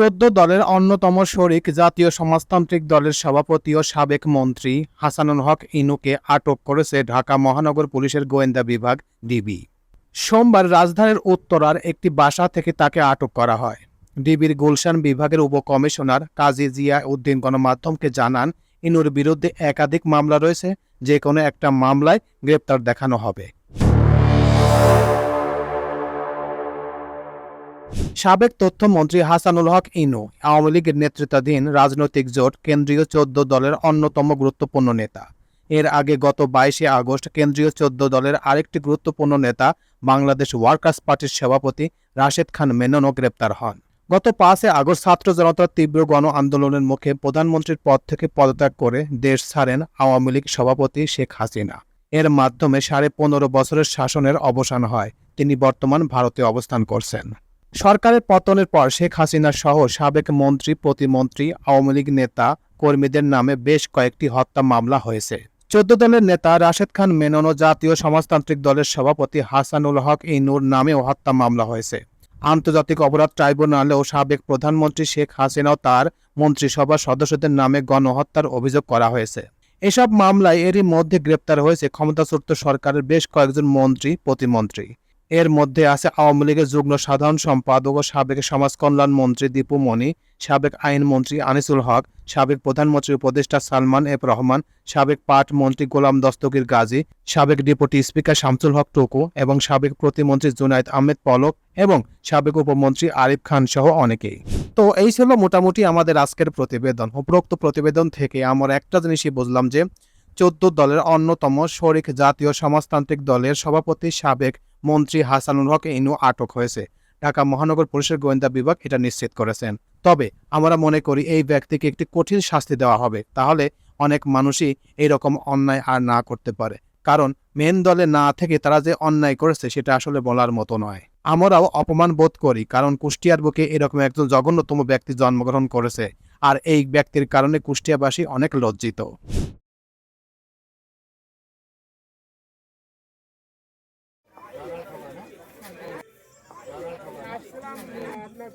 চোদ্দ দলের অন্যতম শরিক জাতীয় সমাজতান্ত্রিক দলের সভাপতি ও সাবেক মন্ত্রী হাসানুল হক ইনুকে আটক করেছে ঢাকা মহানগর পুলিশের গোয়েন্দা বিভাগ, ডিবি। সোমবার রাজধানীর উত্তরার একটি বাসা থেকে তাকে আটক করা হয়। ডিবির গুলশান বিভাগের উপকমিশনার কাজী জিয়া উদ্দিন গণমাধ্যমকে জানান, ইনুর বিরুদ্ধে একাধিক মামলা রয়েছে যে কোনো একটা মামলায় গ্রেপ্তার দেখানো হবে। সাবেক তথ্যমন্ত্রী হাসানুল হক ইনু, আওয়ামী লীগের নেতৃত্বাধীন রাজনৈতিক জোট কেন্দ্রীয় চোদ্দ দলের অন্যতম গুরুত্বপূর্ণ নেতা। এর আগে গত বাইশে আগস্ট কেন্দ্রীয় চোদ্দ দলের আরেকটি গুরুত্বপূর্ণ নেতা বাংলাদেশ ওয়ার্কার্স পার্টির সভাপতি রাশেদ খান মেননও গ্রেপ্তার হন। গত পাঁচে আগস্ট ছাত্র জনতার তীব্র গণ আন্দোলনের মুখে প্রধানমন্ত্রীর পদ থেকে পদত্যাগ করে দেশ ছাড়েন আওয়ামী লীগ সভাপতি শেখ হাসিনা। এর মাধ্যমে সাড়ে পনেরো বছরের শাসনের অবসান হয়। তিনি বর্তমান ভারতে অবস্থান করছেন। সরকারের পতনের পর শেখ হাসিনা সহ সাবেক মন্ত্রী, প্রতিমন্ত্রী, আওয়ামী লীগ নেতা কর্মীদের নামে বেশ কয়েকটি হত্যা মামলা হয়েছে। চোদ্দ দলের নেতা রাশেদ খান মেনন ও জাতীয় সমাজতান্ত্রিক দলের সভাপতি হাসানুল হক ইনুর নামেও হত্যা মামলা হয়েছে। আন্তর্জাতিক অপরাধ ট্রাইব্যুনালেও সাবেক প্রধানমন্ত্রী শেখ হাসিনা তার মন্ত্রিসভার সদস্যদের নামে গণহত্যার অভিযোগ করা হয়েছে। এসব মামলায় এরই মধ্যে গ্রেপ্তার হয়েছে ক্ষমতাচ্যুত সরকারের বেশ কয়েকজন মন্ত্রী, প্রতিমন্ত্রী। এর মধ্যে আছে আওয়ামী লীগের যুগ্ম সাধারণ সম্পাদক ও সাবেক সমাজ কল্যাণ মন্ত্রী দীপু মনি, সাবেক আইনমন্ত্রী আনিসুল হক, সাবেক প্রধানমন্ত্রী উপদেষ্টা সালমান এফ রহমান, সাবেক পাট মন্ত্রী গোলাম দস্তগীর গাজী, সাবেক ডেপুটি স্পিকার শামসুল হক টুকু এবং সাবেক প্রতিমন্ত্রী জুনাইদ আহমেদ পলক এবং সাবেক উপমন্ত্রী আরিফ খান সহ অনেকেই। তো এই ছিল মোটামুটি আমাদের আজকের প্রতিবেদন। উপরোক্ত প্রতিবেদন থেকে আমরা একটা জিনিসই বুঝলাম যে চোদ্দ দলের অন্যতম শরিক জাতীয় সমাজতান্ত্রিক দলের সভাপতি সাবেক মন্ত্রী হাসানুল হক ইনু আটক হয়েছে। ঢাকা মহানগর পুলিশের গোয়েন্দা বিভাগ এটা নিশ্চিত করেছেন। তবে আমরা মনে করি এই ব্যক্তিকে একটি কঠিন শাস্তি দেওয়া হবে, তাহলে অনেক মানুষই এইরকম অন্যায় আর না করতে পারে। কারণ মেন দলে না থেকে তারা যে অন্যায় করেছে সেটা আসলে বলার মতো নয়। আমরাও অপমান বোধ করি, কারণ কুষ্টিয়ার বুকে এরকম একজন জঘন্যতম ব্যক্তি জন্মগ্রহণ করেছে, আর এই ব্যক্তির কারণে কুষ্টিয়াবাসী অনেক লজ্জিত। আপনার